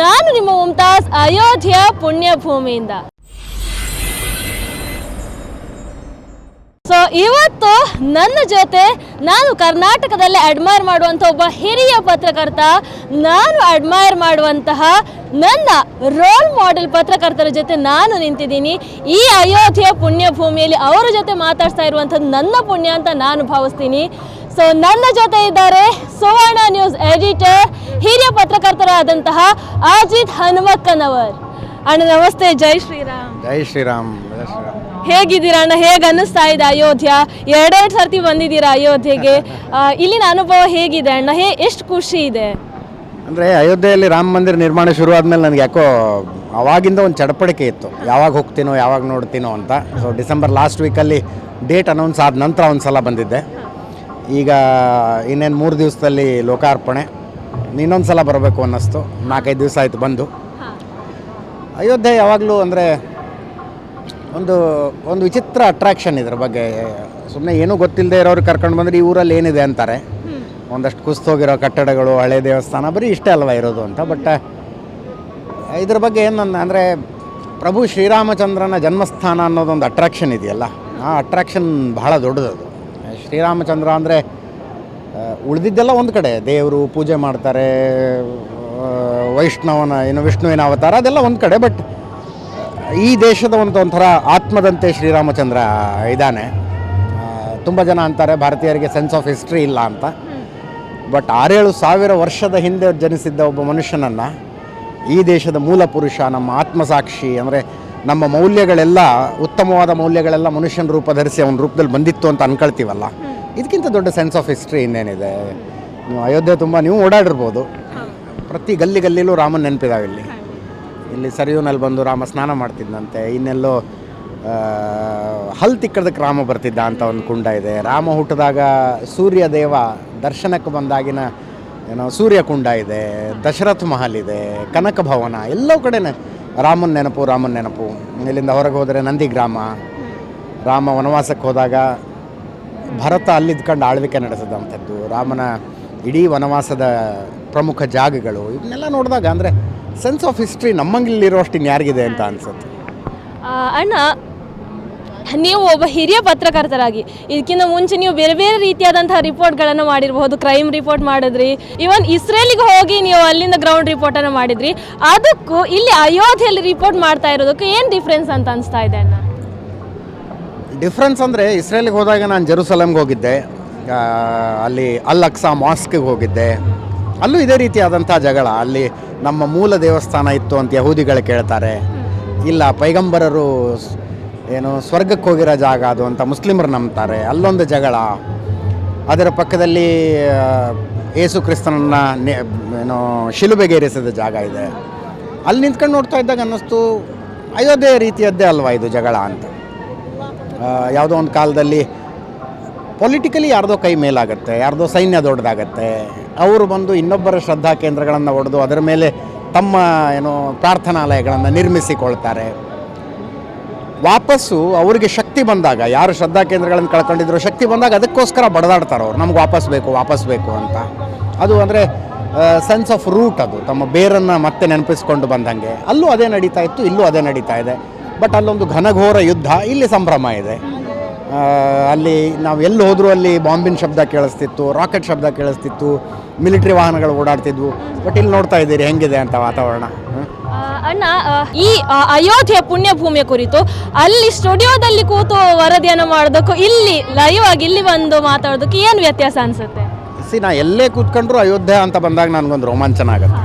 ನಾನು ನಿಮ್ಮ ಮುಮ್ತಾಜ್ ಅಯೋಧ್ಯೆ ಪುಣ್ಯಭೂಮಿಯಿಂದ. ಸೊ ಇವತ್ತು ನನ್ನ ಜೊತೆ ನಾನು ಕರ್ನಾಟಕದಲ್ಲಿ ಅಡ್ಮೈರ್ ಮಾಡುವಂಥ ಒಬ್ಬ ಹಿರಿಯ ಪತ್ರಕರ್ತ, ನಾನು ಅಡ್ಮೈರ್ ಮಾಡುವಂತಹ ನನ್ನ ರೋಲ್ ಮಾಡೆಲ್ ಪತ್ರಕರ್ತರ ಜೊತೆ ನಾನು ನಿಂತಿದ್ದೀನಿ. ಈ ಅಯೋಧ್ಯೆಯ ಪುಣ್ಯಭೂಮಿಯಲ್ಲಿ ಅವರ ಜೊತೆ ಮಾತಾಡ್ತಾ ಇರುವಂಥದ್ದು ನನ್ನ ಪುಣ್ಯ ಅಂತ ನಾನು ಭಾವಿಸ್ತೀನಿ. ಸೊ ನನ್ನ ಜೊತೆ ಇದ್ದಾರೆ ಸುವರ್ಣ ನ್ಯೂಸ್ ಎಡಿಟರ್ ಹಿರಿಯ ಪತ್ರಕರ್ತರಾದಂತಹ ಅಜಿತ್ ಹನುಮಕ್ಕನವರ್. ಅಣ್ಣ ನಮಸ್ತೆ. ಜೈ ಶ್ರೀರಾಮ್. ಜೈ ಶ್ರೀರಾಮ್. ಹೇಗಿದ್ದೀರಾ ಅಣ್ಣ? ಹೇಗೆ ಅನ್ನಿಸ್ತಾ ಇದೆ ಅಯೋಧ್ಯ? ಎರಡೆರಡು ಸರ್ತಿ ಬಂದಿದ್ದೀರಾ ಅಯೋಧ್ಯೆಗೆ? ಆ, ಇಲ್ಲಿನ ಅನುಭವ ಹೇಗಿದೆ ಅಣ್ಣ? ಹೇ ಎಷ್ಟು ಖುಷಿ ಇದೆ? ಅಂದರೆ ಅಯೋಧ್ಯೆಯಲ್ಲಿ ರಾಮ ಮಂದಿರ ನಿರ್ಮಾಣ ಶುರು ಆದ್ಮೇಲೆ ನನಗೆ ಯಾಕೋ ಅವಾಗಿಂದ ಒಂದು ಚಡಪಡಿಕೆ ಇತ್ತು. ಯಾವಾಗ ಹೋಗ್ತೀನೋ ಯಾವಾಗ ನೋಡ್ತೀನೋ ಅಂತ. ಸೊ ಡಿಸೆಂಬರ್ ಲಾಸ್ಟ್ ವೀಕಲ್ಲಿ ಡೇಟ್ ಅನೌನ್ಸ್ ಆದ ನಂತರ ಒಂದು ಸಲ ಬಂದಿದ್ದೆ. ಈಗ ಇನ್ನೇನು ಮೂರು ದಿವಸದಲ್ಲಿ ಲೋಕಾರ್ಪಣೆ. ಇನ್ನೊಂದು ಸಲ ಬರಬೇಕು ಅನ್ನಿಸ್ತು. ನಾಲ್ಕೈದು ದಿವಸ ಆಯಿತು ಬಂದು. ಅಯೋಧ್ಯೆ ಯಾವಾಗಲೂ ಅಂದರೆ ಒಂದು ಒಂದು ವಿಚಿತ್ರ ಅಟ್ರಾಕ್ಷನ್ ಇದ್ರ ಬಗ್ಗೆ. ಸುಮ್ಮನೆ ಏನೂ ಗೊತ್ತಿಲ್ಲದೆ ಇರೋರು ಕರ್ಕೊಂಡು ಬಂದರೆ ಈ ಊರಲ್ಲಿ ಏನಿದೆ ಅಂತಾರೆ. ಒಂದಷ್ಟು ಕುಸ್ತೋಗಿರೋ ಕಟ್ಟಡಗಳು ಹಳೆ ದೇವಸ್ಥಾನ ಬರೀ ಇಷ್ಟೇ ಅಲ್ವಾ ಇರೋದು ಅಂತ. ಬಟ್ ಇದ್ರ ಬಗ್ಗೆ ಏನು ಅಂದರೆ ಪ್ರಭು ಶ್ರೀರಾಮಚಂದ್ರನ ಜನ್ಮಸ್ಥಾನ ಅನ್ನೋದೊಂದು ಅಟ್ರಾಕ್ಷನ್ ಇದೆಯಲ್ಲ. ಆ ಅಟ್ರಾಕ್ಷನ್ ಬಹಳ ದೊಡ್ಡದದು. ಶ್ರೀರಾಮಚಂದ್ರ ಅಂದರೆ ಉಳಿದಿದ್ದೆಲ್ಲ ಒಂದು ಕಡೆ. ದೇವರು ಪೂಜೆ ಮಾಡ್ತಾರೆ ವೈಷ್ಣವನ, ಏನು ವಿಷ್ಣುವಿನ ಅವತಾರ, ಅದೆಲ್ಲ ಒಂದು ಕಡೆ. ಬಟ್ ಈ ದೇಶದ ಒಂದು ಒಂಥರ ಆತ್ಮದಂತೆ ಶ್ರೀರಾಮಚಂದ್ರ ಇದ್ದಾನೆ. ತುಂಬ ಜನ ಅಂತಾರೆ, ಭಾರತೀಯರಿಗೆ ಸೆನ್ಸ್ ಆಫ್ ಹಿಸ್ಟ್ರಿ ಇಲ್ಲ ಅಂತ. ಬಟ್ ಆರೇಳು ಸಾವಿರ ವರ್ಷದ ಹಿಂದೆ ಜನಿಸಿದ್ದ ಒಬ್ಬ ಮನುಷ್ಯನನ್ನು, ಈ ದೇಶದ ಮೂಲ ಪುರುಷ, ನಮ್ಮ ಆತ್ಮಸಾಕ್ಷಿ, ಅಂದರೆ ನಮ್ಮ ಮೌಲ್ಯಗಳೆಲ್ಲ ಉತ್ತಮವಾದ ಮೌಲ್ಯಗಳೆಲ್ಲ ಮನುಷ್ಯನ ರೂಪ ಧರಿಸಿ ಅವನ ರೂಪದಲ್ಲಿ ಬಂದಿತ್ತು ಅಂತ ಅನ್ಕೊಳ್ತೀವಲ್ಲ? ಇದಕ್ಕಿಂತ ದೊಡ್ಡ ಸೆನ್ಸ್ ಆಫ್ ಹಿಸ್ಟ್ರಿ ಇನ್ನೇನಿದೆ? ನೀವು ಅಯೋಧ್ಯೆ ತುಂಬ ನೀವು ಓಡಾಡಿರ್ಬೋದು. ಪ್ರತಿ ಗಲ್ಲಿ ಗಲ್ಲಿಲೂ ರಾಮನ ನೆನಪಿದಾವೆ ಇಲ್ಲಿ. ಇಲ್ಲಿ ಸರಿಯೂನಲ್ಲಿ ಬಂದು ರಾಮ ಸ್ನಾನ ಮಾಡ್ತಿದ್ದಂತೆ ಇನ್ನೆಲ್ಲೋ ಹಲ್ ತಿಕ್ಕದಕ್ಕೆ ರಾಮ ಬರ್ತಿದ್ದ ಅಂತ ಒಂದು ಕುಂಡ ಇದೆ. ರಾಮ ಹುಟ್ಟಿದಾಗ ಸೂರ್ಯ ದೇವ ದರ್ಶನಕ್ಕೆ ಬಂದಾಗಿನ ಏನೋ ಸೂರ್ಯ ಕುಂಡ ಇದೆ ದಶರಥ್ ಮಹಲ್ ಇದೆ ಕನಕ ಭವನ ಎಲ್ಲೋ ಕಡೆನೇ ರಾಮನ ನೆನಪು ರಾಮನ ನೆನಪು. ಇಲ್ಲಿಂದ ಹೊರಗೆ ಹೋದರೆ ನಂದಿ ಗ್ರಾಮ. ರಾಮ ವನವಾಸಕ್ಕೆ ಹೋದಾಗ ಭರತ ಅಲ್ಲಿದ್ಕೊಂಡು ಆಳ್ವಿಕೆ ನಡೆಸಿದಂಥದ್ದು. ರಾಮನ ಇಡೀ ವನವಾಸದ ಪ್ರಮುಖ ಜಾಗಗಳು. ಇವನ್ನೆಲ್ಲ ನೋಡಿದಾಗ ಅಂದರೆ ಸೆನ್ಸ್ ಆಫ್ ಹಿಸ್ಟ್ರಿ ನಮ್ಮಂಗಿಲ್ಲಿರೋಷ್ಟು ಇನ್ಯಾರಿಗಿದೆ ಅಂತ ಅನಿಸುತ್ತೆ. ಅಣ್ಣ ನೀವು ಒಬ್ಬ ಹಿರಿಯ ಪತ್ರಕರ್ತರಾಗಿ ಇದಕ್ಕಿಂತ ಮುಂಚೆ ನೀವು ಬೇರೆ ಬೇರೆ ರೀತಿಯಾದಂತಹ ರಿಪೋರ್ಟ್ಗಳನ್ನು ಮಾಡಿರಬಹುದು ಕ್ರೈಮ್ ರಿಪೋರ್ಟ್ ಮಾಡಿದ್ರಿ ಇವನ್ ಇಸ್ರೇಲಿಗೆ ಹೋಗಿ ನೀವು ಅಲ್ಲಿಂದ ಗ್ರೌಂಡ್ ರಿಪೋರ್ಟನ್ನು ಮಾಡಿದ್ರಿ ಅದಕ್ಕೂ ಇಲ್ಲಿ ಅಯೋಧ್ಯೆಯಲ್ಲಿ ರಿಪೋರ್ಟ್ ಮಾಡ್ತಾ ಇರೋದಕ್ಕೂ ಏನು ಡಿಫ್ರೆನ್ಸ್ ಅಂತ ಅನಿಸ್ತಾ ಇದೆ ಅಣ್ಣ? ಡಿಫ್ರೆನ್ಸ್ ಅಂದರೆ ಇಸ್ರೇಲಿಗೆ ಹೋದಾಗ ನಾನು ಜೆರೂಸಲಮ್ಗೆ ಹೋಗಿದ್ದೆ ಅಲ್ಲಿ ಅಲ್ ಅಕ್ಸಾ ಮಾಸ್ಕ್ಗೆ ಹೋಗಿದ್ದೆ. ಅಲ್ಲೂ ಇದೇ ರೀತಿಯಾದಂಥ ಜಗಳ ಅಲ್ಲಿ ನಮ್ಮ ಮೂಲ ದೇವಸ್ಥಾನ ಇತ್ತು ಅಂತ ಯಹೂದಿಗಳು ಕೇಳ್ತಾರೆ. ಇಲ್ಲ ಪೈಗಂಬರರು ಏನು ಸ್ವರ್ಗಕ್ಕೆ ಹೋಗಿರೋ ಜಾಗ ಅದು ಅಂತ ಮುಸ್ಲಿಮರು ನಂಬ್ತಾರೆ. ಅಲ್ಲೊಂದು ಜಗಳ. ಅದರ ಪಕ್ಕದಲ್ಲಿ ಏಸು ಕ್ರಿಸ್ತನನ್ನ ಏನು ಶಿಲುಬೆಗೇರಿಸಿದ ಜಾಗ ಇದೆ. ಅಲ್ಲಿ ನಿಂತ್ಕೊಂಡು ನೋಡ್ತಾ ಇದ್ದಾಗ ಅನ್ನಿಸ್ತು ಅಯೋಧ್ಯೆ ರೀತಿಯದ್ದೇ ಅಲ್ವಾ ಇದು ಜಗಳ ಅಂತ. ಯಾವುದೋ ಒಂದು ಕಾಲದಲ್ಲಿ ಪೊಲಿಟಿಕಲಿ ಯಾರ್ದೋ ಕೈ ಮೇಲಾಗುತ್ತೆ, ಯಾರ್ದೋ ಸೈನ್ಯ ದೊಡ್ಡದಾಗತ್ತೆ. ಅವರು ಬಂದು ಇನ್ನೊಬ್ಬರ ಶ್ರದ್ಧಾ ಕೇಂದ್ರಗಳನ್ನು ಒಡೆದು ಅದರ ಮೇಲೆ ತಮ್ಮ, ಏನು, ಪ್ರಾರ್ಥನಾಲಯಗಳನ್ನು ನಿರ್ಮಿಸಿಕೊಳ್ತಾರೆ. ವಾಪಸ್ಸು ಅವರಿಗೆ ಶಕ್ತಿ ಬಂದಾಗ, ಯಾರು ಶ್ರದ್ಧಾ ಕೇಂದ್ರಗಳನ್ನು ಕಳ್ಕೊಂಡಿದ್ರು, ಶಕ್ತಿ ಬಂದಾಗ ಅದಕ್ಕೋಸ್ಕರ ಬಡದಾಡ್ತಾರೆ ಅವ್ರು. ನಮ್ಗೆ ವಾಪಸ್ ಬೇಕು ವಾಪಸ್ ಬೇಕು ಅಂತ. ಅದು ಅಂದರೆ ಸೆನ್ಸ್ ಆಫ್ ರೂಟ್ ಅದು. ತಮ್ಮ ಬೇರನ್ನು ಮತ್ತೆ ನೆನಪಿಸ್ಕೊಂಡು ಬಂದಂಗೆ. ಅಲ್ಲೂ ಅದೇ ನಡೀತಾ ಇತ್ತು, ಇಲ್ಲೂ ಅದೇ ನಡೀತಾ ಇದೆ. ಬಟ್ ಅಲ್ಲೊಂದು ಘನಘೋರ ಯುದ್ಧ, ಇಲ್ಲಿ ಸಂಭ್ರಮ ಇದೆ. ಅಲ್ಲಿ ನಾವು ಎಲ್ಲಿ ಹೋದರೂ ಅಲ್ಲಿ ಬಾಂಬಿನ ಶಬ್ದ ಕೇಳಿಸ್ತಿತ್ತು ರಾಕೆಟ್ ಶಬ್ದ ಕೇಳಿಸ್ತಿತ್ತು ಮಿಲಿಟರಿ ವಾಹನಗಳು ಓಡಾಡ್ತಿದ್ವು. ಬಟ್ ಇಲ್ಲಿ ನೋಡ್ತಾ ಇದ್ದೀರಿ, ಹೆಂಗಿದೆ ಅಂತ ವಾತಾವರಣ. ಅಣ್ಣ ಈ ಅಯೋಧ್ಯೆ ಪುಣ್ಯಭೂಮಿಯ ಪುಣ್ಯ ಕುರಿತು ಅಲ್ಲಿ ಸ್ಟುಡಿಯೋದಲ್ಲಿ ಕೂತು ವರದಿಯನ್ನು ಮಾಡೋದಕ್ಕೂ ಇಲ್ಲಿ ಲೈವ್ ಆಗಿ ಇಲ್ಲಿ ಬಂದು ಮಾತಾಡೋದಕ್ಕೆ ಏನು ವ್ಯತ್ಯಾಸ ಅನಿಸುತ್ತೆ? ಸಿ ನಾ ಎಲ್ಲೇ ಕೂತ್ಕೊಂಡ್ರು ಅಯೋಧ್ಯೆ ಅಂತ ಬಂದಾಗ ನನಗೊಂದು ರೋಮಾಂಚನ ಆಗುತ್ತೆ.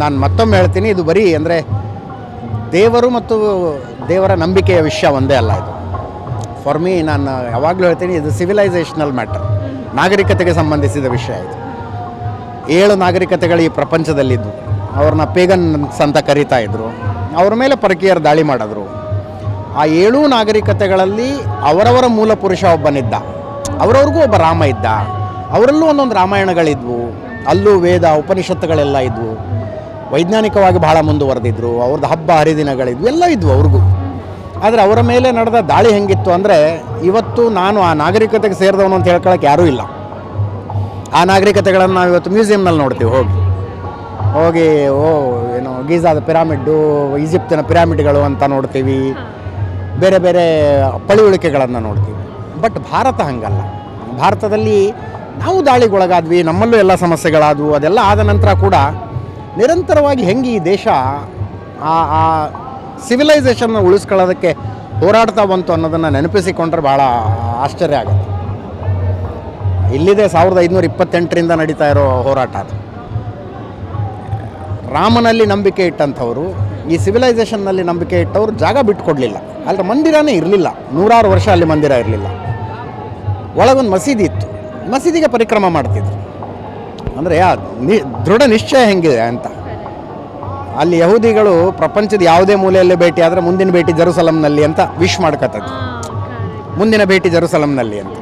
ನಾನು ಮತ್ತೊಮ್ಮೆ ಹೇಳ್ತೀನಿ, ಇದು ಬರೀ ಅಂದರೆ ದೇವರು ಮತ್ತು ದೇವರ ನಂಬಿಕೆಯ ವಿಷಯ ಒಂದೇ ಅಲ್ಲ ಇದು. ಫಾರ್ ಮೀ ನಾನು ಯಾವಾಗಲೂ ಹೇಳ್ತೀನಿ, ಇದು ಸಿವಿಲೈಸೇಷನಲ್ ಮ್ಯಾಟರ್ ನಾಗರಿಕತೆಗೆ ಸಂಬಂಧಿಸಿದ ವಿಷಯ ಇದು. ಏಳು ನಾಗರಿಕತೆಗಳು ಈ ಪ್ರಪಂಚದಲ್ಲಿದ್ದು. ಅವ್ರನ್ನ ಪೇಗನ್ಸ್ ಅಂತ ಕರೀತಾ ಇದ್ರು. ಅವ್ರ ಮೇಲೆ ಪರಕೀಯರು ದಾಳಿ ಮಾಡಿದ್ರು. ಆ ಏಳು ನಾಗರಿಕತೆಗಳಲ್ಲಿ ಅವರವರ ಮೂಲ ಪುರುಷ ಒಬ್ಬನಿದ್ದ. ಅವರವ್ರಿಗೂ ಒಬ್ಬ ರಾಮ ಇದ್ದ. ಅವರಲ್ಲೂ ಒಂದೊಂದು ರಾಮಾಯಣಗಳಿದ್ವು. ಅಲ್ಲೂ ವೇದ, ಉಪನಿಷತ್ತುಗಳೆಲ್ಲ ಇದ್ವು. ವೈಜ್ಞಾನಿಕವಾಗಿ ಬಹಳ ಮುಂದುವರೆದಿದ್ರು. ಅವ್ರದ್ದು ಹಬ್ಬ, ಹರಿದಿನಗಳಿದ್ವು. ಎಲ್ಲ ಇದ್ವು ಅವ್ರಿಗೂ. ಆದರೆ ಅವರ ಮೇಲೆ ನಡೆದ ದಾಳಿ ಹೆಂಗಿತ್ತು ಅಂದರೆ, ಇವತ್ತು ನಾನು ಆ ನಾಗರಿಕತೆಗೆ ಸೇರಿದವನು ಅಂತ ಹೇಳ್ಕೊಳಕ್ಕೆ ಯಾರೂ ಇಲ್ಲ. ಆ ನಾಗರಿಕತೆಗಳನ್ನು ನಾವು ಇವತ್ತು ಮ್ಯೂಸಿಯಂನಲ್ಲಿ ನೋಡ್ತೀವಿ, ಹೋಗಿ. ಹೋಗಿ, ಓ, ಏನು ಗೀಜಾದ ಪಿರಾಮಿಡ್ಡು, ಈಜಿಪ್ತಿನ ಪಿರಾಮಿಡ್ಗಳು ಅಂತ ನೋಡ್ತೀವಿ. ಬೇರೆ ಬೇರೆ ಪಳಿವಳಿಕೆಗಳನ್ನು ನೋಡ್ತೀವಿ. ಬಟ್ ಭಾರತ ಹಂಗಲ್ಲ. ಭಾರತದಲ್ಲಿ ನಾವು ದಾಳಿಗೊಳಗಾದ್ವಿ, ನಮ್ಮಲ್ಲೂ ಎಲ್ಲ ಸಮಸ್ಯೆಗಳಾದವು, ಅದೆಲ್ಲ ಆದ ನಂತರ ಕೂಡ ನಿರಂತರವಾಗಿ ಹೆಂಗೆ ಈ ದೇಶ ಆ ಆ ಸಿವಿಲೈಸೇಷನ್ನ ಉಳಿಸ್ಕೊಳ್ಳೋದಕ್ಕೆ ಹೋರಾಡ್ತಾ ಬಂತು ಅನ್ನೋದನ್ನು ನೆನಪಿಸಿಕೊಂಡ್ರೆ ಭಾಳ ಆಶ್ಚರ್ಯ ಆಗುತ್ತೆ. ಇಲ್ಲಿದೆ ಸಾವಿರದ ಐದುನೂರ ಇಪ್ಪತ್ತೆಂಟರಿಂದ ನಡೀತಾ ಇರೋ ಹೋರಾಟ ಅದು. ರಾಮನಲ್ಲಿ ನಂಬಿಕೆ ಇಟ್ಟಂಥವ್ರು, ಈ ಸಿವಿಲೈಸೇಷನ್ನಲ್ಲಿ ನಂಬಿಕೆ ಇಟ್ಟವರು ಜಾಗ ಬಿಟ್ಟುಕೊಡಲಿಲ್ಲ ಅಲ್ಲಿ ಮಂದಿರನೇ ಇರಲಿಲ್ಲ. ನೂರಾರು ವರ್ಷ ಅಲ್ಲಿ ಮಂದಿರ ಇರಲಿಲ್ಲ. ಒಳಗೊಂದು ಮಸೀದಿ ಇತ್ತು. ಮಸೀದಿಗೆ ಪರಿಕ್ರಮ ಮಾಡ್ತಿದ್ರು. ಅಂದರೆ ನಿ, ದೃಢ ನಿಶ್ಚಯ ಹೆಂಗಿದೆ ಅಂತ. ಅಲ್ಲಿ ಯಹೂದಿಗಳು ಪ್ರಪಂಚದ ಯಾವುದೇ ಮೂಲೆಯಲ್ಲಿ ಭೇಟಿ ಆದರೆ ಮುಂದಿನ ಭೇಟಿ ಜರುಸಲಂನಲ್ಲಿ ಅಂತ ವಿಶ್ ಮಾಡ್ಕೊತದ್ದು ಮುಂದಿನ ಭೇಟಿ ಜರುಸಲಂನಲ್ಲಿ ಅಂತ.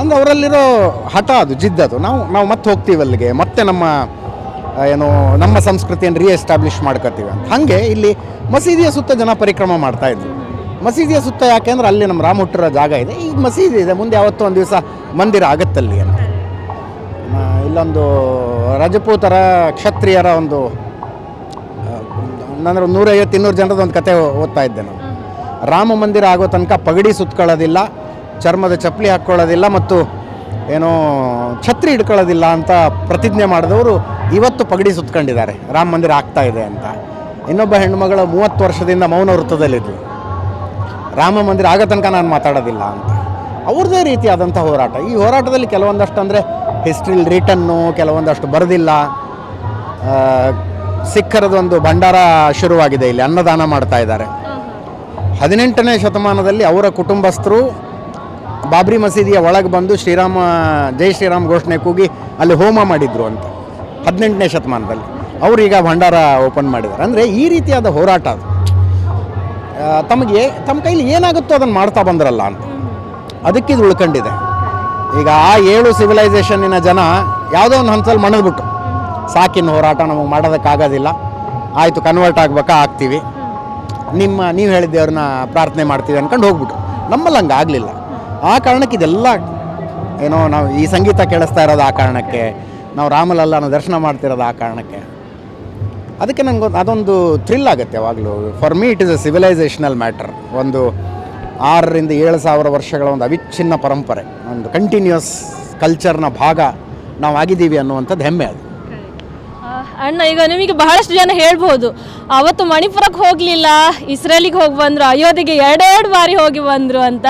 ಅಂದ್ರೆ ಅವರಲ್ಲಿರೋ ಹಠ ಅದು ಜಿದ್ದದು ನಾವು ನಾವು ಮತ್ತೆ ಹೋಗ್ತೀವಿ ಅಲ್ಲಿಗೆ ಮತ್ತೆ ನಮ್ಮ ಏನು ನಮ್ಮ ಸಂಸ್ಕೃತಿಯನ್ನು ರೀಎಸ್ಟಾಬ್ಲಿಷ್ ಮಾಡ್ಕೋತೀವಿ ಅಂತ. ಹಾಗೆ ಇಲ್ಲಿ ಮಸೀದಿಯ ಸುತ್ತ ಜನ ಪರಿಕ್ರಮ ಮಾಡ್ತಾ ಇದ್ರು. ಮಸೀದಿಯ ಸುತ್ತ ಯಾಕೆಂದ್ರೆ ಅಲ್ಲಿ ನಮ್ಮ ರಾಮ ಹುಟ್ಟಿರೋ ಜಾಗ ಇದೆ. ಈಗ ಮಸೀದಿ ಇದೆ. ಮುಂದೆ ಯಾವತ್ತೋ ಒಂದು ದಿವಸ ಮಂದಿರ ಆಗತ್ತಲ್ಲಿ ಅಂತ. ಇಲ್ಲೊಂದು ರಜಪೂತರ ಕ್ಷತ್ರಿಯರ ಒಂದು ಒಂದು ನೂರೈವತ್ತು ಇನ್ನೂರು ಜನರದ ಒಂದು ಕತೆ ಓದ್ತಾ ಇದ್ದೆ ನಾನು. ರಾಮ ಮಂದಿರ ಆಗೋ ತನಕ ಪಗಡಿ ಸುತ್ಕೊಳ್ಳೋದಿಲ್ಲ, ಚರ್ಮದ ಚಪ್ಪಲಿ ಹಾಕ್ಕೊಳ್ಳೋದಿಲ್ಲ ಮತ್ತು ಏನೋ ಛತ್ರಿ ಹಿಡ್ಕೊಳ್ಳೋದಿಲ್ಲ ಅಂತ ಪ್ರತಿಜ್ಞೆ ಮಾಡಿದವರು ಇವತ್ತು ಪಗಡಿ ಸುತ್ಕೊಂಡಿದ್ದಾರೆ. ರಾಮ ಮಂದಿರ ಆಗ್ತಾ ಇದೆ ಅಂತ. ಇನ್ನೊಬ್ಬ ಹೆಣ್ಣುಮಗಳು ಮೂವತ್ತು ವರ್ಷದಿಂದ ಮೌನ ವೃತ್ತದಲ್ಲಿದ್ದರು ರಾಮ ಮಂದಿರ ಆಗೋ ತನಕ ನಾನು ಮಾತಾಡೋದಿಲ್ಲ ಅಂತ. ಅವ್ರದ್ದೇ ರೀತಿಯಾದಂಥ ಹೋರಾಟ. ಈ ಹೋರಾಟದಲ್ಲಿ ಕೆಲವೊಂದಷ್ಟು ಅಂದರೆ ಹಿಸ್ಟ್ರಿಲ್ ರಿಟನ್ನು ಕೆಲವೊಂದಷ್ಟು ಬರೆದಿಲ್ಲ. ಸಿಖ್ಖರದೊಂದು ಭಂಡಾರ ಶುರುವಾಗಿದೆ ಇಲ್ಲಿ, ಅನ್ನದಾನ ಮಾಡ್ತಾ ಇದ್ದಾರೆ. ಹದಿನೆಂಟನೇ ಶತಮಾನದಲ್ಲಿ ಅವರ ಕುಟುಂಬಸ್ಥರು ಬಾಬ್ರಿ ಮಸೀದಿಯ ಒಳಗೆ ಬಂದು ಶ್ರೀರಾಮ, ಜೈ ಶ್ರೀರಾಮ್ ಘೋಷಣೆ ಕೂಗಿ ಅಲ್ಲಿ ಹೋಮ ಮಾಡಿದ್ರು ಅಂತ, ಹದಿನೆಂಟನೇ ಶತಮಾನದಲ್ಲಿ. ಅವರೀಗ ಭಂಡಾರ ಓಪನ್ ಮಾಡಿದ್ದಾರೆ. ಅಂದರೆ ಈ ರೀತಿಯಾದ ಹೋರಾಟ ಅದು. ತಮಗೆ, ತಮ್ಮ ಕೈಲಿ ಏನಾಗುತ್ತೋ ಅದನ್ನು ಮಾಡ್ತಾ ಬಂದ್ರಲ್ಲ ಅಂತ. ಅದಕ್ಕಿದು ಉಳ್ಕೊಂಡಿದೆ. ಈಗ ಆ ಏಳು ಸಿವಿಲೈಸೇಷನ್ನಿನ ಜನ ಯಾವುದೋ ಒಂದು ಹಂತದಲ್ಲಿ ಮಣದ್ಬಿಟ್ಟು, ಸಾಕಿನ ಹೋರಾಟ ನಮಗೆ ಮಾಡೋದಕ್ಕಾಗೋದಿಲ್ಲ ಆಯಿತು ಕನ್ವರ್ಟ್ ಆಗ್ಬೇಕಾ, ಆಗ್ತೀವಿ. ನಿಮ್ಮ, ನೀವು ಹೇಳಿದ್ದೇವ್ರನ್ನ ಪ್ರಾರ್ಥನೆ ಮಾಡ್ತೀವಿ ಅಂದ್ಕೊಂಡು ಹೋಗ್ಬಿಟ್ರು. ನಮ್ಮಲ್ಲಿ ಹಂಗೆ ಆಗಲಿಲ್ಲ. ಆ ಕಾರಣಕ್ಕೆ ಇದೆಲ್ಲ ಏನೋ ನಾವು ಈ ಸಂಗೀತ ಕೇಳಿಸ್ತಾ ಇರೋದು ಆ ಕಾರಣಕ್ಕೆ, ನಾವು ರಾಮಲಲ್ಲನ ದರ್ಶನ ಮಾಡ್ತಿರೋದು ಆ ಕಾರಣಕ್ಕೆ. ಅದಕ್ಕೆ ನಂಗೆ ಅದೊಂದು ಥ್ರಿಲ್ ಆಗುತ್ತೆ ಯಾವಾಗಲೂ. For me it is a civilizational matter ಒಂದು ಆರರಿಂದ ಏಳು ಸಾವಿರ ವರ್ಷಗಳ ಒಂದು ಅವಿಚ್ಛಿನ್ನ ಪರಂಪರೆ, ಒಂದು ಕಂಟಿನ್ಯೂಸ್ ಕಲ್ಚರ್ನ ಭಾಗ ನಾವು ಆಗಿದ್ದೀವಿ ಅನ್ನುವಂಥದ್ದು ಹೆಮ್ಮೆ ಅದು. ಅಣ್ಣ, ಈಗ ನಿಮಗೆ ಬಹಳಷ್ಟು ಜನ ಹೇಳ್ಬೋದು. ಅವತ್ತು ಮಣಿಪುರಕ್ಕೆ ಹೋಗಲಿಲ್ಲ, ಇಸ್ರೇಲಿಗೆ ಹೋಗಿ ಬಂದರು, ಅಯೋಧ್ಯೆಗೆ ಎರಡೆರಡು ಬಾರಿ ಹೋಗಿ ಬಂದರು ಅಂತ.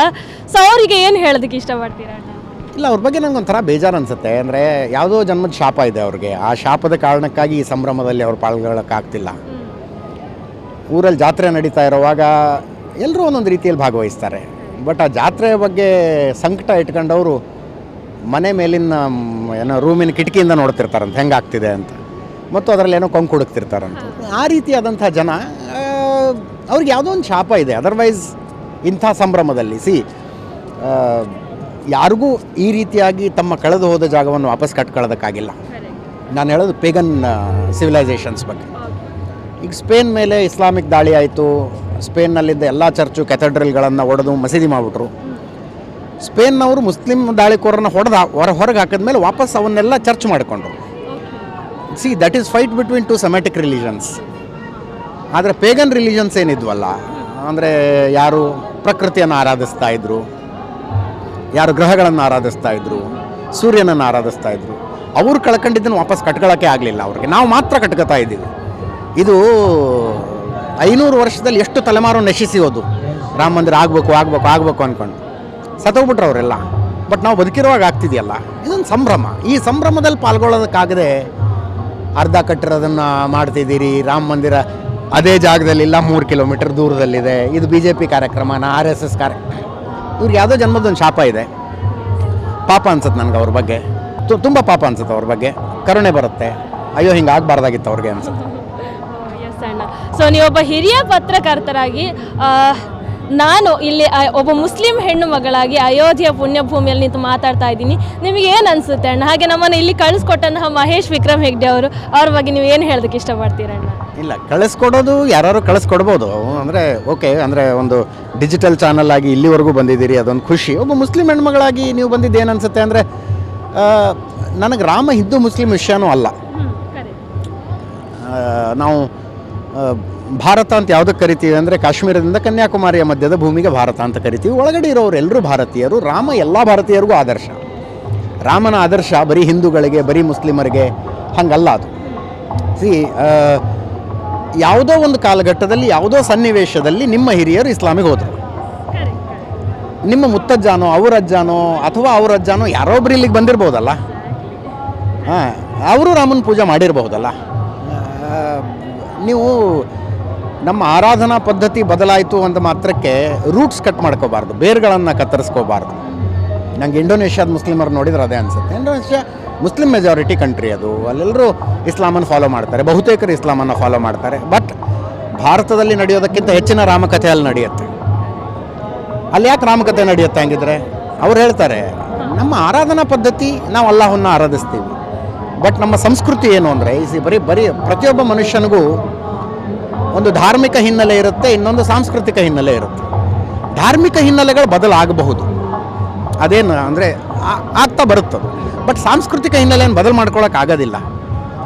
ಸೊ ಅವರಿಗೆ ಏನು ಹೇಳೋದಕ್ಕೆ ಇಷ್ಟಪಡ್ತೀರಾ ಇಲ್ಲ, ಅವ್ರ ಬಗ್ಗೆ ನಂಗೆ ಒಂಥರ ಬೇಜಾರು ಅನಿಸುತ್ತೆ. ಅಂದರೆ ಯಾವುದೋ ಜನ್ಮದ ಶಾಪ ಇದೆ ಅವ್ರಿಗೆ. ಆ ಶಾಪದ ಕಾರಣಕ್ಕಾಗಿ ಈ ಸಂಭ್ರಮದಲ್ಲಿ ಅವ್ರು ಪಾಲ್ಗೊಳ್ಳೋಕ್ಕಾಗ್ತಿಲ್ಲ. ಊರಲ್ಲಿ ಜಾತ್ರೆ ನಡೀತಾ ಇರುವಾಗ ಎಲ್ಲರೂ ಒಂದೊಂದು ರೀತಿಯಲ್ಲಿ ಭಾಗವಹಿಸ್ತಾರೆ. ಬಟ್ ಆ ಜಾತ್ರೆಯ ಬಗ್ಗೆ ಸಂಕಟ ಇಟ್ಕೊಂಡವರು ಮನೆ ಮೇಲಿನ ಏನೋ ರೂಮಿನ ಕಿಟಕಿಯಿಂದ ನೋಡ್ತಿರ್ತಾರಂತೆ. ಹೆಂಗೆ ಆಗ್ತಿದೆ ಅಂತ. ಮತ್ತು ಅದರಲ್ಲಿ ಏನೋ ಕೊಂಕು ಹುಡುಕ್ತಿರ್ತಾರಂತ. ಆ ರೀತಿಯಾದಂಥ ಜನ ಅವ್ರಿಗೆ ಯಾವುದೋ ಒಂದು ಶಾಪ ಇದೆ. ಅದರ್ವೈಸ್ ಇಂಥ ಸಂಭ್ರಮದಲ್ಲಿ. ಸಿ ಯಾರಿಗೂ ಈ ರೀತಿಯಾಗಿ ತಮ್ಮ ಕಳೆದು ಹೋದ ಜಾಗವನ್ನು ವಾಪಸ್ ಕಟ್ಕೊಳ್ಳೋದಕ್ಕಾಗಿಲ್ಲ. ನಾನು ಹೇಳೋದು ಪೇಗನ್ ಸಿವಿಲೈಸೇಷನ್ಸ್ ಬಗ್ಗೆ. ಈಗ ಸ್ಪೇನ್ ಮೇಲೆ ಇಸ್ಲಾಮಿಕ್ ದಾಳಿ ಆಯಿತು. ಸ್ಪೇನ್ನಲ್ಲಿದ್ದ ಎಲ್ಲ ಚರ್ಚು ಕೆಥಡ್ರಲ್ಗಳನ್ನು ಒಡೆದು ಮಸೀದಿ ಮಾಡಿಬಿಟ್ರು. ಸ್ಪೇನ್ನವರು ಮುಸ್ಲಿಂ ದಾಳಿಕೋರನ್ನ ಹೊಡೆದ ಹೊರ ಹೊರಗೆ ಹಾಕಿದ್ಮೇಲೆ ವಾಪಸ್ ಅವನ್ನೆಲ್ಲ ಚರ್ಚ್ ಮಾಡಿಕೊಂಡ್ರು. See that is fight between two Semitic religions ಆದರೆ ಪೇಗನ್ ರಿಲಿಜನ್ಸ್ ಏನಿದ್ವಲ್ಲ, ಅಂದರೆ ಯಾರು ಪ್ರಕೃತಿಯನ್ನು ಆರಾಧಿಸ್ತಾ ಇದ್ರು, ಯಾರು ಗ್ರಹಗಳನ್ನು ಆರಾಧಿಸ್ತಾ ಇದ್ರು, ಸೂರ್ಯನನ್ನು ಆರಾಧಿಸ್ತಾ ಇದ್ರು, ಅವರು ಕಳ್ಕೊಂಡಿದ್ದನ್ನು ವಾಪಸ್ ಕಟ್ಕೊಳ್ಳೋಕ್ಕೆ ಆಗಲಿಲ್ಲ ಅವ್ರಿಗೆ. ನಾವು ಮಾತ್ರ ಕಟ್ಕೋತಾ ಇದ್ದೀವಿ. ಇದು ಐನೂರು ವರ್ಷದಲ್ಲಿ ಎಷ್ಟು ತಲೆಮಾರು ನಶಿಸಿ ಹೋದು ರಾಮ ಮಂದಿರ ಆಗಬೇಕು ಆಗಬೇಕು ಆಗಬೇಕು ಅಂದ್ಕೊಂಡು ಸತ್ತೋಗ್ಬಿಟ್ರು ಅವರೆಲ್ಲ ಬಟ್ ನಾವು ಬದುಕಿರುವಾಗ ಆಗ್ತಿದೆಯಲ್ಲ. ಇದೊಂದು ಸಂಭ್ರಮ. ಈ ಸಂಭ್ರಮದಲ್ಲಿ ಪಾಲ್ಗೊಳ್ಳೋದಕ್ಕಾಗದೆ ಅರ್ಧ ಕಟ್ಟಿರೋದನ್ನು ಮಾಡ್ತಿದ್ದೀರಿ. ರಾಮ ಮಂದಿರ ಅದೇ ಜಾಗದಲ್ಲಿಲ್ಲ ಮೂರು ಕಿಲೋಮೀಟರ್ ದೂರದಲ್ಲಿದೆ. ಇದು ಬಿ ಜೆ ಪಿ ಕಾರ್ಯಕ್ರಮನ ಆರ್ ಎಸ್ ಎಸ್ ಕಾರ್ಯ, ಇವ್ರಿಗೆ ಯಾವುದೋ ಜನ್ಮದೊಂದು ಶಾಪ ಇದೆ. ಪಾಪ ಅನ್ಸುತ್ತೆ ನನಗೆ ಅವ್ರ ಬಗ್ಗೆ. ತುಂಬ ಪಾಪ ಅನ್ಸುತ್ತೆ ಅವ್ರ ಬಗ್ಗೆ. ಕರುಣೆ ಬರುತ್ತೆ. ಅಯ್ಯೋ, ಹಿಂಗೆ ಆಗಬಾರ್ದಾಗಿತ್ತು ಅವ್ರಿಗೆ ಅನ್ಸುತ್ತೆ. ಸೊ ನೀವೊಬ್ಬ ಹಿರಿಯ ಪತ್ರಕರ್ತರಾಗಿ ನಾನು ಇಲ್ಲಿ ಒಬ್ಬ ಮುಸ್ಲಿಂ ಹೆಣ್ಣು ಮಗಳಾಗಿ ಅಯೋಧ್ಯೆ ಪುಣ್ಯಭೂಮಿಯಲ್ಲಿ ನಿಂತು ಮಾತಾಡ್ತಾ ಇದ್ದೀನಿ. ನಿಮಗೆ ಏನು ಅನಿಸುತ್ತೆ ಅಣ್ಣ? ಹಾಗೆ ನಮ್ಮನ್ನು ಇಲ್ಲಿ ಕಳಿಸ್ಕೊಟ್ಟಂತಹ ಮಹೇಶ್ ವಿಕ್ರಮ್ ಹೆಗ್ಡೆ ಅವರು ಅವ್ರ ಬಗ್ಗೆ ನೀವು ಏನು ಹೇಳೋದಕ್ಕೆ ಇಷ್ಟಪಡ್ತೀರಣ್ಣ ಇಲ್ಲ ಕಳಿಸ್ಕೊಡೋದು ಯಾರು ಕಳಿಸ್ಕೊಡ್ಬೋದು. ಅಂದರೆ ಓಕೆ ಅಂದರೆ ಒಂದು ಡಿಜಿಟಲ್ ಚಾನಲ್ ಆಗಿ ಇಲ್ಲಿವರೆಗೂ ಬಂದಿದ್ದೀರಿ ಅದೊಂದು ಖುಷಿ. ಒಬ್ಬ ಮುಸ್ಲಿಂ ಹೆಣ್ಮಗಳಾಗಿ ನೀವು ಬಂದಿದ್ದು ಏನು ಅನ್ಸುತ್ತೆ ಅಂದರೆ ನನಗೆ ರಾಮ ಹಿಂದೂ ಮುಸ್ಲಿಂ ವಿಷಯನೂ ಅಲ್ಲ. ನಾವು ಭಾರತ ಅಂತ ಯಾವುದಕ್ಕೆ ಕರಿತೀವಿ ಅಂದರೆ ಕಾಶ್ಮೀರದಿಂದ ಕನ್ಯಾಕುಮಾರಿಯ ಮಧ್ಯದ ಭೂಮಿಗೆ ಭಾರತ ಅಂತ ಕರಿತೀವಿ. ಒಳಗಡೆ ಇರೋರು ಎಲ್ಲರೂ ಭಾರತೀಯರು ರಾಮ ಎಲ್ಲ ಭಾರತೀಯರಿಗೂ ಆದರ್ಶ. ರಾಮನ ಆದರ್ಶ ಬರೀ ಹಿಂದೂಗಳಿಗೆ ಬರೀ ಮುಸ್ಲಿಮರಿಗೆ ಹಂಗಲ್ಲ ಅದು. ಸಿ ಯಾವುದೋ ಒಂದು ಕಾಲಘಟ್ಟದಲ್ಲಿ ಯಾವುದೋ ಸನ್ನಿವೇಶದಲ್ಲಿ ನಿಮ್ಮ ಹಿರಿಯರು ಇಸ್ಲಾಮಿಗೆ ಹೋದರು. ನಿಮ್ಮ ಮುತ್ತಜ್ಜಾನೋ ಅವರಜ್ಜಾನೋ ಅಥವಾ ಅವರಜ್ಜಾನೋ ಅಜ್ಜಾನೋ ಯಾರೋ ಒಬ್ರು ಇಲ್ಲಿಗೆ ಬಂದಿರ್ಬೋದಲ್ಲ? ಹಾಂ ಅವರು ರಾಮನ ಪೂಜೆ ಮಾಡಿರಬಹುದಲ್ಲ ಆ, ನೀವು ನಮ್ಮ ಆರಾಧನಾ ಪದ್ಧತಿ ಬದಲಾಯಿತು ಅಂತ ಮಾತ್ರಕ್ಕೆ ರೂಟ್ಸ್ ಕಟ್ ಮಾಡ್ಕೋಬಾರ್ದು, ಬೇರ್ಗಳನ್ನು ಕತ್ತರಿಸ್ಕೋಬಾರ್ದು. ನಂಗೆ ಇಂಡೋನೇಷ್ಯಾದ ಮುಸ್ಲಿಮರು ನೋಡಿದ್ರೆ ಅದೇ ಅನಿಸುತ್ತೆ. ಇಂಡೋನೇಷ್ಯಾ ಮುಸ್ಲಿಂ ಮೆಜಾರಿಟಿ ಕಂಟ್ರಿ ಅದು. ಅಲ್ಲೆಲ್ಲರೂ ಇಸ್ಲಾಮನ್ನು ಫಾಲೋ ಮಾಡ್ತಾರೆ. ಬಹುತೇಕರು ಇಸ್ಲಾಮನ್ನು ಫಾಲೋ ಮಾಡ್ತಾರೆ. ಬಟ್ ಭಾರತದಲ್ಲಿ ನಡೆಯೋದಕ್ಕಿಂತ ಹೆಚ್ಚಿನ ರಾಮಕಥೆ ಅಲ್ಲಿ ನಡೆಯುತ್ತೆ. ಅಲ್ಲಿ ಯಾಕೆ ರಾಮಕಥೆ ನಡೆಯುತ್ತೆ ಹಂಗಿದ್ರೆ? ಅವ್ರು ಹೇಳ್ತಾರೆ, ನಮ್ಮ ಆರಾಧನಾ ಪದ್ಧತಿ ನಾವು ಅಲ್ಲಾಹನ್ನ ಆರಾಧಿಸ್ತೀವಿ. ಬಟ್ ನಮ್ಮ ಸಂಸ್ಕೃತಿ ಏನು ಅಂದರೆ, ಈ ಬರೀ ಬರೀ ಪ್ರತಿಯೊಬ್ಬ ಮನುಷ್ಯನಿಗೂ ಒಂದು ಧಾರ್ಮಿಕ ಹಿನ್ನೆಲೆ ಇರುತ್ತೆ, ಇನ್ನೊಂದು ಸಾಂಸ್ಕೃತಿಕ ಹಿನ್ನೆಲೆ ಇರುತ್ತೆ. ಧಾರ್ಮಿಕ ಹಿನ್ನೆಲೆಗಳು ಬದಲಾಗಬಹುದು. ಅದೇನು ಅಂದರೆ ಆಗ್ತಾ ಬರುತ್ತದು ಬಟ್ ಸಾಂಸ್ಕೃತಿಕ ಹಿನ್ನೆಲೆಯನ್ನು ಬದಲು ಮಾಡ್ಕೊಳಕ್ಕೆ ಆಗೋದಿಲ್ಲ.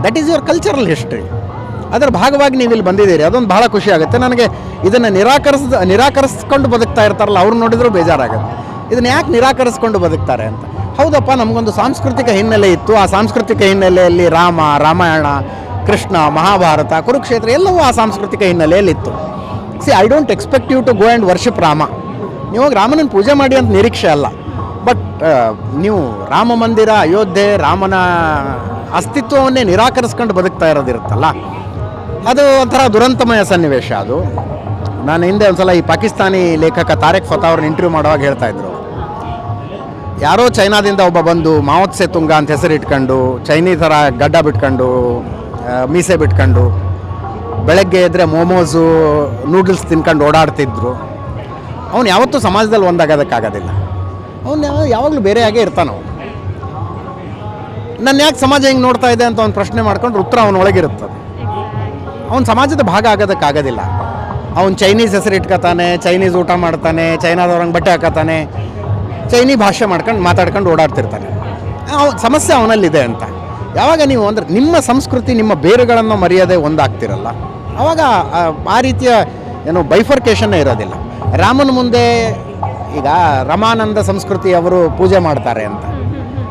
That is your cultural history ಅದರ ಭಾಗವಾಗಿ ನೀವು ಇಲ್ಲಿ ಬಂದಿದ್ದೀರಿ. ಅದೊಂದು ಬಹಳ ಖುಷಿ ಆಗುತ್ತೆ. ನನಗೆ ಇದನ್ನು ನಿರಾಕರಿಸ, ನಿರಾಕರಿಸ್ಕೊಂಡು ಬದುಕ್ತಾ ಇರ್ತಾರಲ್ಲ, ಅವ್ರು ನೋಡಿದ್ರು ಬೇಜಾರಾಗುತ್ತೆ. ಇದನ್ನು ಯಾಕೆ ನಿರಾಕರಿಸ್ಕೊಂಡು ಬದುಕ್ತಾರೆ ಅಂತ? ಹೌದಪ್ಪ, ನಮಗೊಂದು ಸಾಂಸ್ಕೃತಿಕ ಹಿನ್ನೆಲೆ ಇತ್ತು. ಆ ಸಾಂಸ್ಕೃತಿಕ ಹಿನ್ನೆಲೆಯಲ್ಲಿ ರಾಮ, ರಾಮಾಯಣ, ಕೃಷ್ಣ, ಮಹಾಭಾರತ, ಕುರುಕ್ಷೇತ್ರ ಎಲ್ಲವೂ ಆ ಸಾಂಸ್ಕೃತಿಕ ಹಿನ್ನೆಲೆಯಲ್ಲಿತ್ತು see I don't expect you to go and worship Rama ನೀವು ರಾಮನನ್ನು ಪೂಜೆ ಮಾಡಿ ಅಂತ ನಿರೀಕ್ಷೆ ಅಲ್ಲ. ಬಟ್ ನೀವು ರಾಮ ಮಂದಿರ, ಅಯೋಧ್ಯೆ, ರಾಮನ ಅಸ್ತಿತ್ವವನ್ನೇ ನಿರಾಕರಿಸ್ಕೊಂಡು ಬದುಕ್ತಾ ಇರೋದಿರುತ್ತಲ್ಲ. ಅದು ಒಂಥರ ದುರಂತಮಯ ಸನ್ನಿವೇಶ ಅದು. ನಾನು ಹಿಂದೆ ಒಂದ್ಸಲ ಈ ಪಾಕಿಸ್ತಾನಿ ಲೇಖಕ ತಾರೆಕ್ ಫತಾ ಅವ್ರನ್ನ ಇಂಟರ್ವ್ಯೂ ಮಾಡುವಾಗ ಹೇಳ್ತಾ ಇದ್ರು. ಯಾರೋ ಚೈನಾದಿಂದ ಒಬ್ಬ ಬಂದು ಮಾವತ್ಸೆ ತುಂಗ ಅಂತ ಹೆಸರು ಇಟ್ಕೊಂಡು ಚೈನೀ ಥರ ಗಡ್ಡ ಬಿಟ್ಕೊಂಡು ಮೀಸೆ ಬಿಟ್ಕೊಂಡು ಬೆಳಗ್ಗೆ ಎದ್ರೆ ಮೋಮೋಸು, ನೂಡಲ್ಸ್ ತಿನ್ಕೊಂಡು ಓಡಾಡ್ತಿದ್ರು. ಅವನು ಯಾವತ್ತೂ ಸಮಾಜದಲ್ಲಿ ಒಂದಾಗೋದಕ್ಕಾಗೋದಿಲ್ಲ. ಅವನು ಯಾವಾಗಲೂ ಬೇರೆಯಾಗೇ ಇರ್ತಾನೆ ಅವನು. ನನ್ನ ಯಾಕೆ ಸಮಾಜ ಹೆಂಗೆ ನೋಡ್ತಾ ಇದೆ ಅಂತ ಅವ್ನು ಪ್ರಶ್ನೆ ಮಾಡ್ಕೊಂಡು ಉತ್ತರ ಅವನೊಳಗಿರುತ್ತದೆ ಅವನು ಸಮಾಜದ ಭಾಗ ಆಗೋದಕ್ಕಾಗೋದಿಲ್ಲ. ಅವನು ಚೈನೀಸ್ ಹೆಸರು ಇಟ್ಕೋತಾನೆ ಚೈನೀಸ್ ಊಟ ಮಾಡ್ತಾನೆ, ಚೈನಾದವ್ರಂಗೆ ಬಟ್ಟೆ ಹಾಕತಾನೆ ಚೈನೀ ಭಾಷೆ ಮಾಡ್ಕೊಂಡು ಮಾತಾಡ್ಕೊಂಡು ಓಡಾಡ್ತಿರ್ತಾನೆ. ಅವ ಸಮಸ್ಯೆ ಅವನಲ್ಲಿದೆ ಅಂತ. ಯಾವಾಗ ನೀವು ಅಂದರೆ ನಿಮ್ಮ ಸಂಸ್ಕೃತಿ, ನಿಮ್ಮ ಬೇರುಗಳನ್ನು ಮರೆಯದೆ ಒಂದಾಗ್ತಿರಲ್ಲ. ಆವಾಗ ಆ- ರೀತಿಯ ಏನು ಬೈಫರ್ಕೇಶನ್ನೇ ಇರೋದಿಲ್ಲ. ರಾಮನ ಮುಂದೆ ಈಗ ರಮಾನಂದ ಸಂಸ್ಕೃತಿ ಅವರು ಪೂಜೆ ಮಾಡ್ತಾರೆ ಅಂತ.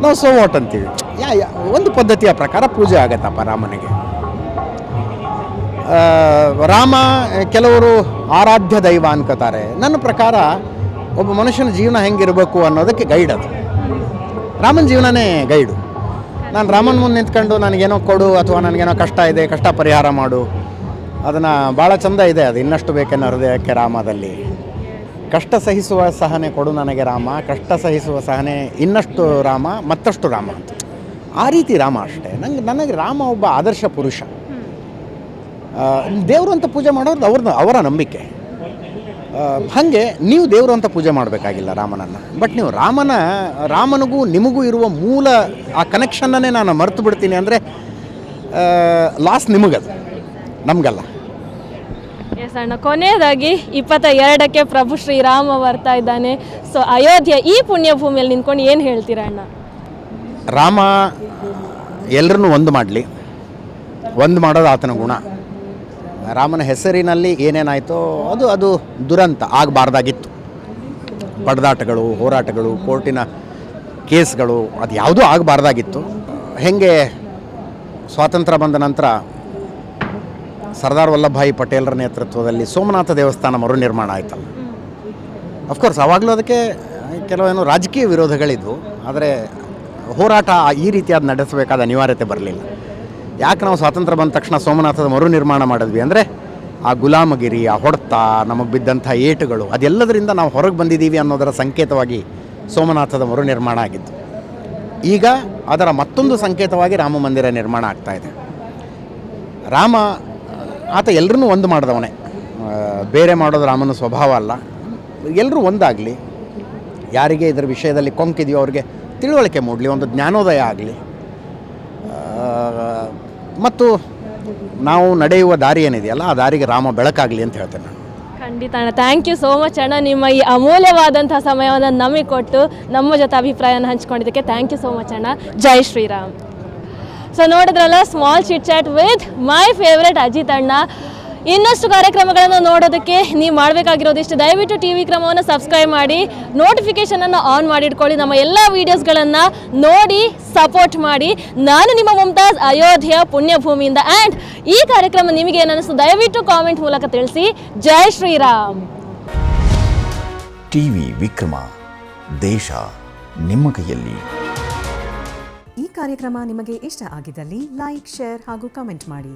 ನಾವು ಸೋ ವಾಟ್ ಅಂತೀವಿ. ಯಾ ಒಂದು ಪದ್ಧತಿಯ ಪ್ರಕಾರ ಪೂಜೆ ಆಗತ್ತಪ್ಪ ರಾಮನಿಗೆ. ರಾಮ, ಕೆಲವರು ಆರಾಧ್ಯ ದೈವ ಅನ್ಕೋತಾರೆ. ನನ್ನ ಪ್ರಕಾರ ಒಬ್ಬ ಮನುಷ್ಯನ ಜೀವನ ಹೆಂಗಿರಬೇಕು ಅನ್ನೋದಕ್ಕೆ ಗೈಡ್ ಅದು. ರಾಮನ ಜೀವನನೇ ಗೈಡು ನಾನು ರಾಮನ ಮುಂದೆ ನಿಂತ್ಕೊಂಡು ನನಗೇನೋ ಕೊಡು ಅಥವಾ ನನಗೇನೋ ಕಷ್ಟ ಇದೆ, ಕಷ್ಟ ಪರಿಹಾರ ಮಾಡು. ಅದನ್ನು ಭಾಳ ಚಂದ ಇದೆ ಅದು. ಇನ್ನಷ್ಟು ಬೇಕೆನ್ನೋ ಹೃದಯಕ್ಕೆ ರಾಮದಲ್ಲಿ. ಕಷ್ಟ ಸಹಿಸುವ ಸಹನೆ ಕೊಡು ನನಗೆ ರಾಮ. ಕಷ್ಟ ಸಹಿಸುವ ಸಹನೆ ಇನ್ನಷ್ಟು ರಾಮ, ಮತ್ತಷ್ಟು ರಾಮ ಅಂತ. ಆ ರೀತಿ ರಾಮ ಅಷ್ಟೇ. ನಂಗೆ, ನನಗೆ ರಾಮ ಒಬ್ಬ ಆದರ್ಶ ಪುರುಷ. ದೇವರು ಅಂತ ಪೂಜೆ ಮಾಡೋದು ಅವ್ರದ್ದು ಅವರ ನಂಬಿಕೆ. ಹಾಗೆ ನೀವು ದೇವರು ಅಂತ ಪೂಜೆ ಮಾಡಬೇಕಾಗಿಲ್ಲ ರಾಮನನ್ನು. ಬಟ್ ನೀವು ರಾಮನ ರಾಮನಿಗೂ ನಿಮಗೂ ಇರುವ ಮೂಲ ಆ ಕನೆಕ್ಷನ್ನನ್ನೇ ನಾನು ಮರೆತು ಬಿಡ್ತೀನಿ ಅಂದರೆ ಲಾಸ್ ನಿಮಗದು. ನಮಗಲ್ಲ. ಎಸ್ ಅಣ್ಣ ಕೊನೆಯದಾಗಿ ಇಪ್ಪತ್ತ ಎರಡಕ್ಕೆ ಪ್ರಭು ಶ್ರೀರಾಮ ಬರ್ತಾ ಇದ್ದಾನೆ. ಸೊ ಅಯೋಧ್ಯೆ ಈ ಪುಣ್ಯ ಭೂಮಿಯಲ್ಲಿ ನಿಂತ್ಕೊಂಡು ಏನು ಹೇಳ್ತೀರಾ ಅಣ್ಣ? ರಾಮ ಎಲ್ಲರನ್ನೂ ಒಂದು ಮಾಡಲಿ. ಒಂದು ಮಾಡೋದು ಆತನ ಗುಣ. ರಾಮನ ಹೆಸರಿನಲ್ಲಿ ಏನೇನಾಯಿತೋ ಅದು ಅದು ದುರಂತ ಆಗಬಾರ್ದಾಗಿತ್ತು. ಪಡೆದಾಟಗಳು, ಹೋರಾಟಗಳು, ಕೋರ್ಟಿನ ಕೇಸ್ಗಳು, ಅದು ಯಾವುದೂ ಆಗಬಾರ್ದಾಗಿತ್ತು. ಹೆಂಗೆ ಸ್ವಾತಂತ್ರ್ಯ ಬಂದ ನಂತರ ಸರ್ದಾರ್ ವಲ್ಲಭಭಾಯಿ ಪಟೇಲರ ನೇತೃತ್ವದಲ್ಲಿ ಸೋಮನಾಥ ದೇವಸ್ಥಾನ ಮರು ನಿರ್ಮಾಣ ಆಯಿತಲ್ಲ. ಅಫ್ಕೋರ್ಸ್ ಆವಾಗಲೂ ಅದಕ್ಕೆ ಕೆಲವೇನು ರಾಜಕೀಯ ವಿರೋಧಗಳಿದ್ವು, ಆದರೆ ಹೋರಾಟ ಈ ರೀತಿಯಾದ ನಡೆಸಬೇಕಾದ ಅನಿವಾರ್ಯತೆ ಬರಲಿಲ್ಲ. ಯಾಕೆ ನಾವು ಸ್ವಾತಂತ್ರ್ಯ ಬಂದ ತಕ್ಷಣ ಸೋಮನಾಥದ ಮರು ನಿರ್ಮಾಣ ಮಾಡಿದ್ವಿ ಅಂದರೆ ಆ ಗುಲಾಮಗಿರಿ, ಆ ಹೊಡೆತ, ನಮಗೆ ಬಿದ್ದಂಥ ಏಟುಗಳು, ಅದೆಲ್ಲದರಿಂದ ನಾವು ಹೊರಗೆ ಬಂದಿದ್ದೀವಿ ಅನ್ನೋದರ ಸಂಕೇತವಾಗಿ ಸೋಮನಾಥದ ಮರು ನಿರ್ಮಾಣ ಆಗಿತ್ತು. ಈಗ ಅದರ ಮತ್ತೊಂದು ಸಂಕೇತವಾಗಿ ರಾಮ ಮಂದಿರ ನಿರ್ಮಾಣ ಆಗ್ತಾ ಇದೆ. ರಾಮ, ಆತ ಎಲ್ಲರನ್ನೂ ಒಂದು ಮಾಡಿದವನೇ. ಬೇರೆ ಮಾಡೋದು ರಾಮನ ಸ್ವಭಾವ ಅಲ್ಲ. ಎಲ್ಲರೂ ಒಂದಾಗಲಿ. ಯಾರಿಗೆ ಇದರ ವಿಷಯದಲ್ಲಿ ಕೊಂಕಿದೆಯೋ ಅವ್ರಿಗೆ ತಿಳುವಳಿಕೆ ಮೂಡಲಿ, ಒಂದು ಜ್ಞಾನೋದಯ ಆಗಲಿ. ಮತ್ತು ನಾವು ನಡೆಯುವ ದಾರಿ ಏನಿದೆಯಲ್ಲ ಆ ದಾರಿಗೆ ರಾಮ ಬೆಳಕಾಗಲಿ ಅಂತ ಹೇಳ್ತೇನೆ ನಾನು. ಖಂಡಿತ ಅಣ್ಣ. ಥ್ಯಾಂಕ್ ಯು ಸೋ ಮಚ್ ಅಣ್ಣ. ನಿಮ್ಮ ಈ ಅಮೂಲ್ಯವಾದಂತಹ ಸಮಯವನ್ನು ನಮಗೆ ಕೊಟ್ಟು ನಮ್ಮ ಜೊತೆ ಅಭಿಪ್ರಾಯನ ಹಂಚ್ಕೊಂಡಿದ್ದಕ್ಕೆ ಥ್ಯಾಂಕ್ ಯು ಸೋ ಮಚ್ ಅಣ್ಣ. ಜೈ ಶ್ರೀರಾಮ್ ಸೊ ನೋಡಿದ್ರಲ್ಲ small chit chat with my favourite Ajith ಅಣ್ಣ. ಇನ್ನಷ್ಟು ಕಾರ್ಯಕ್ರಮಗಳನ್ನು ನೋಡೋದಕ್ಕೆ ನೀವು ಮಾಡಬೇಕಾಗಿರೋದಿಷ್ಟು ದಯವಿಟ್ಟು ಟಿ ವಿ ಕ್ರಮವನ್ನು ಸಬ್ಸ್ಕ್ರೈಬ್ ಮಾಡಿ ನೋಟಿಫಿಕೇಷನನ್ನು ಆನ್ ಮಾಡಿಟ್ಕೊಳ್ಳಿ ನಮ್ಮ ಎಲ್ಲ ವೀಡಿಯೋಸ್ಗಳನ್ನು ನೋಡಿ ಸಪೋರ್ಟ್ ಮಾಡಿ. ನಾನು ನಿಮ್ಮ ಮುಮ್ತಾಜ್ ಅಯೋಧ್ಯೆಯ ಪುಣ್ಯಭೂಮಿಯಿಂದ. ಆ್ಯಂಡ್ ಈ ಕಾರ್ಯಕ್ರಮ ನಿಮಗೆ ಏನಿಸ್ತು ದಯವಿಟ್ಟು ಕಾಮೆಂಟ್ ಮೂಲಕ ತಿಳಿಸಿ. ಜೈ ಶ್ರೀರಾಮ್. ಟಿವಿ ವಿಕ್ರಮ ದೇಶ ನಿಮ್ಮ ಕೈಯಲ್ಲಿ. ಈ ಕಾರ್ಯಕ್ರಮ ನಿಮಗೆ ಇಷ್ಟ ಆಗಿದ್ದಲ್ಲಿ ಲೈಕ್ ಶೇರ್ ಹಾಗೂ ಕಮೆಂಟ್ ಮಾಡಿ.